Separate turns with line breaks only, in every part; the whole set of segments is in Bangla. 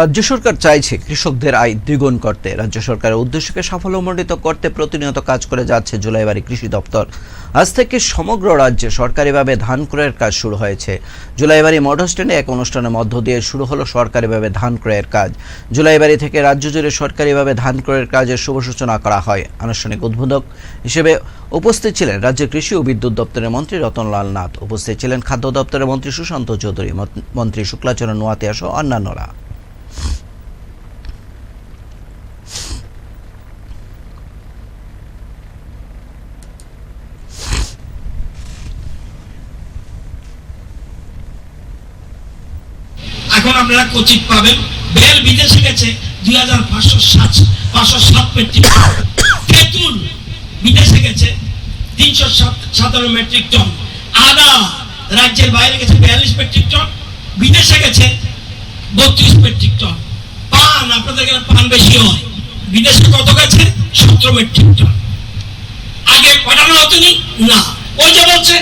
রাজ্য সরকার চাইছে কৃষকদের আয় দ্বিগুণ করতে। রাজ্য সরকারের উদ্দেশ্যকে সাফল্যমণ্ডিত করতে প্রতিনিয়ত কাজ করে যাচ্ছে জুলাইবাড়ি কৃষি দপ্তর। আজ থেকে সমগ্র রাজ্যে সরকারিভাবে ধান ক্রয়ের কাজ শুরু হয়েছে। জুলাইবাড়ি মোটর স্ট্যান্ডে এক অনুষ্ঠানের মধ্য দিয়ে শুরু হলো সরকারিভাবে ধান ক্রয়ের কাজ। জুলাইবাড়ি থেকে রাজ্য জুড়ে সরকারিভাবে ধান ক্রয়ের কাজের শুভ সূচনা করা হয়। আনুষ্ঠানিক উদ্বোধক হিসেবে উপস্থিত ছিলেন রাজ্যের কৃষি ও বিদ্যুৎ দপ্তরের মন্ত্রী রতনলাল নাথ। উপস্থিত ছিলেন খাদ্য দপ্তরের মন্ত্রী সুশান্ত চৌধুরী মন্ত্রী শুক্লাচরণ নোয়াতিয়া সহ অন্যান্যরা।
এখন আপনারা কোচিং পাবেন। বেল বিদেশে গেছে দুই হাজার পাঁচশো সাত পাঁচশো সাত মেট্রিক তেঁতুল বিদেশে গেছে তিনশো সতেরো মেট্রিক টন আদা রাজ্যের বাইরে গেছে বিয়াল্লিশ মেট্রিক টন বিদেশে গেছে বত্রিশ মেট্রিক টন পান, আপনাদের এখানে পান বেশি হয়। বিদেশে কত গেছে? সতেরো মেট্রিক টন আগে পাঠানো হতো নি। ওই যে বলছে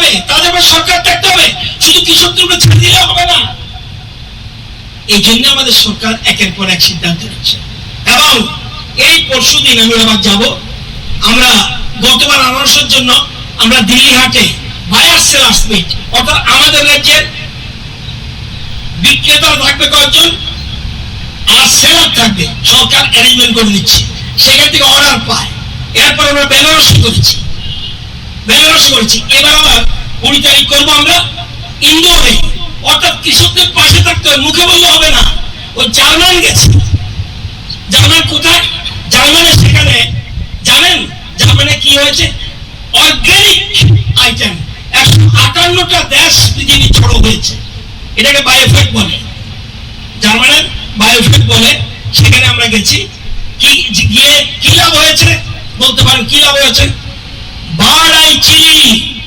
হবে তাদের সরকার দেখতে হবে। শুধু কৃষকদের উপর ছেড়ে দিলে হবে না। এই জন্য আমাদের সরকার একের পর এক সিদ্ধান্ত নিচ্ছে। এবং এই পরশু দিন আমি আবার যাব। আমরা গতবার জন্য আমরা দিল্লি হাটে বায়ার অর্থাৎ আমাদের রাজ্যের বিক্রেতা থাকবে কয়েকজন আর সেলার থাকবে। সরকার অ্যারেঞ্জমেন্ট করে দিচ্ছে। সেখান থেকে অর্ডার পায়। এরপর আমরা বেনারসি করেছি। বেনারসি করেছি। এবার আবার কুড়ি তারিখ করব আমরা ইন্দোরে অর্থাৎ কৃষকদের পাশে থাকতে মুখে বললে হবে না। ও জার্মান গেছে। জার্মান কোথায়? জার্মানে সেখানে। জানেন জার্মানে কি হয়েছে? Organic item. একশো আটান্নটা দেশ পৃথিবী ছড়ো হয়েছে। এটাকে বায়োফেক বলে। জার্মানের বায়োফিক বলে। সেখানে আমরা গেছি। কি গিয়ে কি লাভ হয়েছে? বলতে পারেন কি লাভ হয়েছে? বার্ড 基。